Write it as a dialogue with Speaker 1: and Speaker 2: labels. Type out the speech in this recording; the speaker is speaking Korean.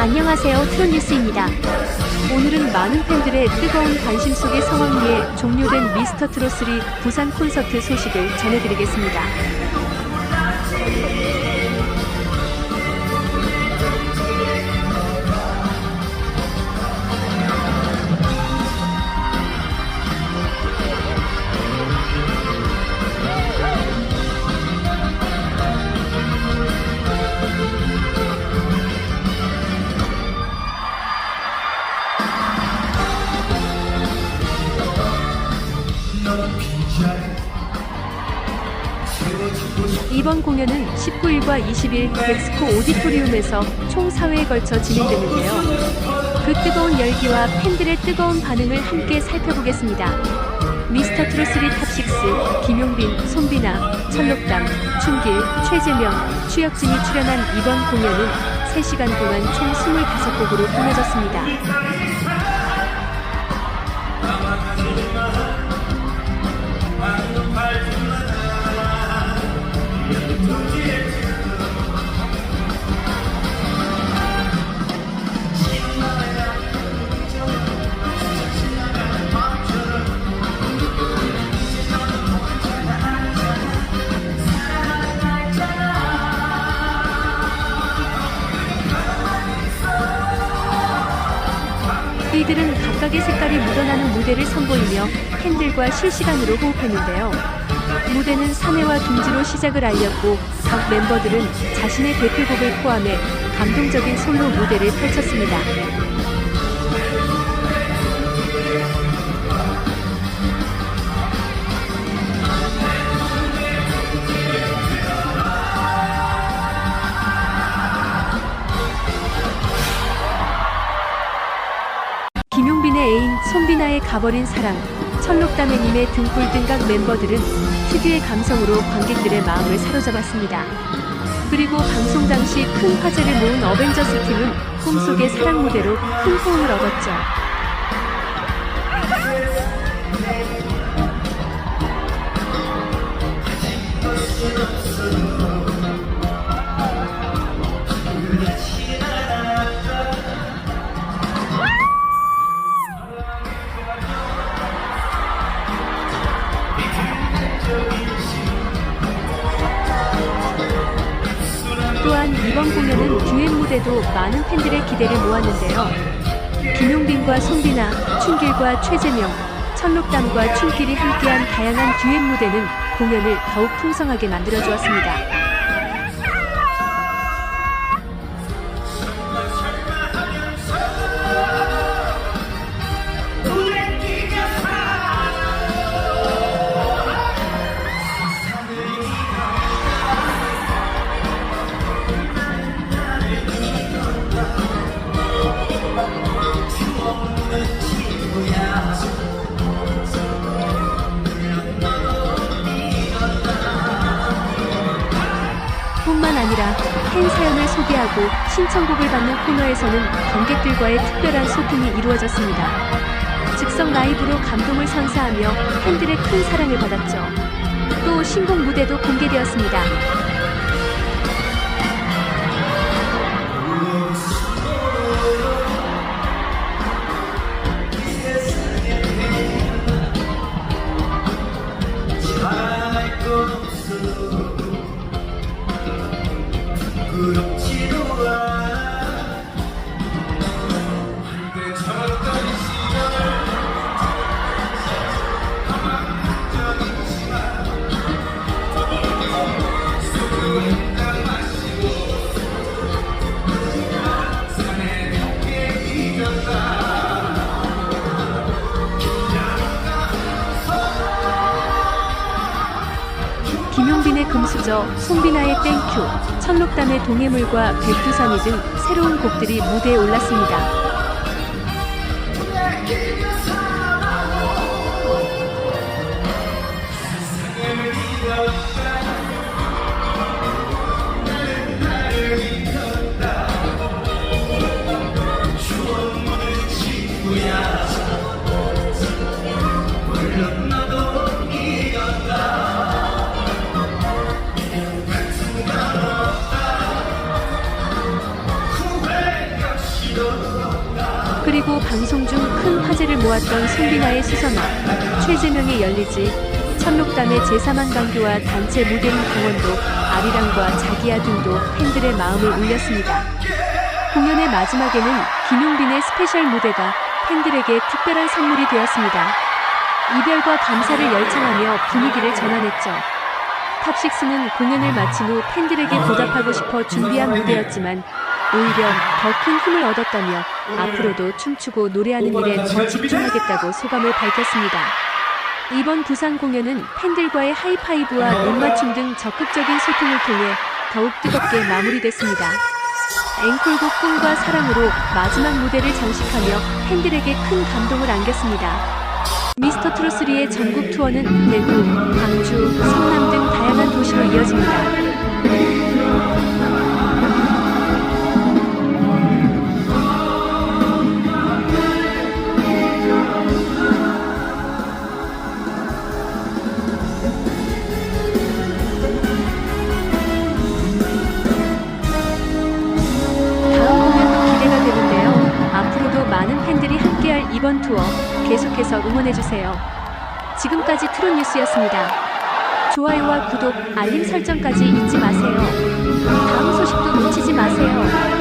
Speaker 1: 안녕하세요. 트롯뉴스입니다. 오늘은 많은 팬들의 뜨거운 관심 속의 상황 위에 종료된 미스터 트롯3 부산 콘서트 소식을 전해드리겠습니다. 이번 공연은 19일과 20일 엑스코 오디토리움에서 총 4회에 걸쳐 진행되는데요. 그 뜨거운 열기와 팬들의 뜨거운 반응을 함께 살펴보겠습니다. 미스터 트롯3 탑6, 김용빈, 손비나, 철록담, 춘길, 최재명, 추혁진이 출연한 이번 공연은 3시간 동안 총 25곡으로 꾸며졌습니다. 각각의 색깔이 묻어나는 무대를 선보이며 팬들과 실시간으로 호흡했는데요. 무대는 3회와 둥지로 시작을 알렸고 각 멤버들은 자신의 대표곡을 포함해 감동적인 솔로 무대를 펼쳤습니다. 애인 손비나의 가버린 사랑, 철록다매님의 등불 등각 멤버들은 특유의 감성으로 관객들의 마음을 사로잡았습니다. 그리고 방송 당시 큰 화제를 모은 어벤져스 팀은 꿈속의 사랑 무대로 큰 호응을 얻었죠. 또한 이번 공연은 듀엣 무대도 많은 팬들의 기대를 모았는데요. 김용빈과 송비나, 춘길과 최재명, 철록담과 춘길이 함께한 다양한 듀엣 무대는 공연을 더욱 풍성하게 만들어주었습니다. 아니라 팬 사연을 소개하고 신청곡을 받는 코너에서는 관객들과의 특별한 소통이 이루어졌습니다. 즉석 라이브로 감동을 선사하며 팬들의 큰 사랑을 받았죠. 또 신곡 무대도 공개되었습니다. 김 금수저, 송비나의 땡큐, 천록담의 동해물과 백두산이 등 새로운 곡들이 무대에 올랐습니다. 방송 중 큰 화제를 모았던 송빈아의 수선화, 최재명의 열리지, 천록담의 제3한 강교와 단체 무대인 강원도, 아리랑과 자기야 등도 팬들의 마음을 울렸습니다. 공연의 마지막에는 김용빈의 스페셜 무대가 팬들에게 특별한 선물이 되었습니다. 이별과 감사를 열창하며 분위기를 전환했죠. 탑식스는 공연을 마친 후 팬들에게 보답하고 싶어 준비한 무대였지만 오히려 더 큰 힘을 얻었다며 앞으로도 춤추고 노래하는 일에 더 집중하겠다고 소감을 밝혔습니다. 이번 부산 공연은 팬들과의 하이파이브와 눈맞춤 등 적극적인 소통을 통해 더욱 뜨겁게 마무리됐습니다. 앵콜곡 꿈과 사랑으로 마지막 무대를 장식하며 팬들에게 큰 감동을 안겼습니다. 미스터 트롯3의 전국 투어는 대구, 광주, 성남 등 다양한 도시로 이어집니다. 이번 투어 계속해서 응원해주세요. 지금까지 트롯 뉴스였습니다. 좋아요와 구독, 알림 설정까지 잊지 마세요. 다음 소식도 놓치지 마세요.